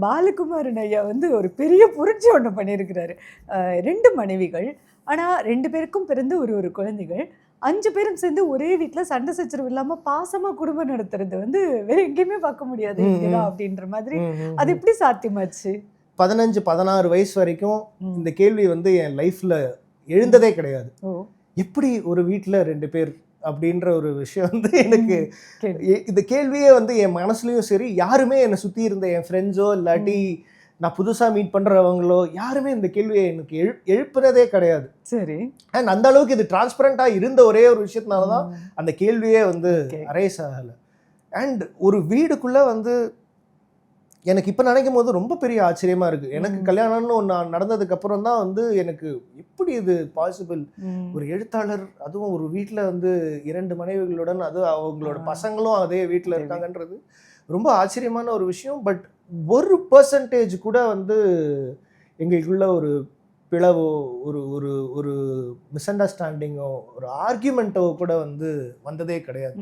பாலகுமாரன் ஐயா வந்து ஒரு பெரிய புரட்சி ஒன்று பண்ணியிருக்கிறாரு. ரெண்டு மனைவிகள் ஆனால் ரெண்டு பேருக்கும் பிறந்து ஒரு ஒரு குழந்தைகள். அஞ்சு பேரும் சேர்ந்து ஒரே வீட்டில் சண்டை சச்சரவு இல்லாமல் பாசமாக குடும்பம் நடத்துறது வந்து வேற எங்கேயுமே பார்க்க முடியாது ம். அப்படின்ற மாதிரி. அது எப்படி சாத்தியமாச்சு? பதினஞ்சு பதினாறு வயசு வரைக்கும். இந்த கேள்வி வந்து என் லைஃப்ல எழுந்ததே கிடையாது. எப்படி ஒரு வீட்டில் ரெண்டு பேர் அப்படின்ற ஒரு விஷயம் வந்து எனக்கு இந்த கேள்வியே வந்து என் மனசுலயும் சரி யாருமே என்னை சுத்தி இருந்த என் ஃப்ரெண்ட்ஸோ இல்லாட்டி நான் புதுசா மீட் பண்றவங்களோ யாருமே இந்த கேள்வியை எனக்கு எழு எழுப்புனதே கிடையாது சரி அண்ட் அந்த அளவுக்கு இது டிரான்ஸ்பரண்டா இருந்த ஒரே ஒரு விஷயத்தினால தான். அந்த கேள்வியே வந்து. அரைஸ் ஆகலை அண்ட் ஒரு வீடுக்குள்ள வந்து எனக்கு இப்போ நினைக்கும் போது ரொம்ப பெரிய ஆச்சரியமா இருக்கு எனக்கு. கல்யாணம்னு ஒன்று நடந்ததுக்கு அப்புறம் தான் வந்து எனக்கு எப்படி இது பாசிபிள். ஒரு எழுத்தாளர் அதுவும் ஒரு வீட்டில் வந்து இரண்டு மனைவிகளுடன் அது அவங்களோட. பசங்களும் அதே வீட்டில். இருக்காங்கன்றது ரொம்ப ஆச்சரியமான ஒரு விஷயம் பட் ஒரு பர்சன்டேஜ் கூட வந்து எங்களுக்குள்ள ஒரு பிளவோ ஒரு ஒரு ஒரு மிஸ் அண்டர்ஸ்டாண்டிங்கோ ஒரு ஆர்கியூமெண்ட்டோ கூட வந்து வந்ததே கிடையாது.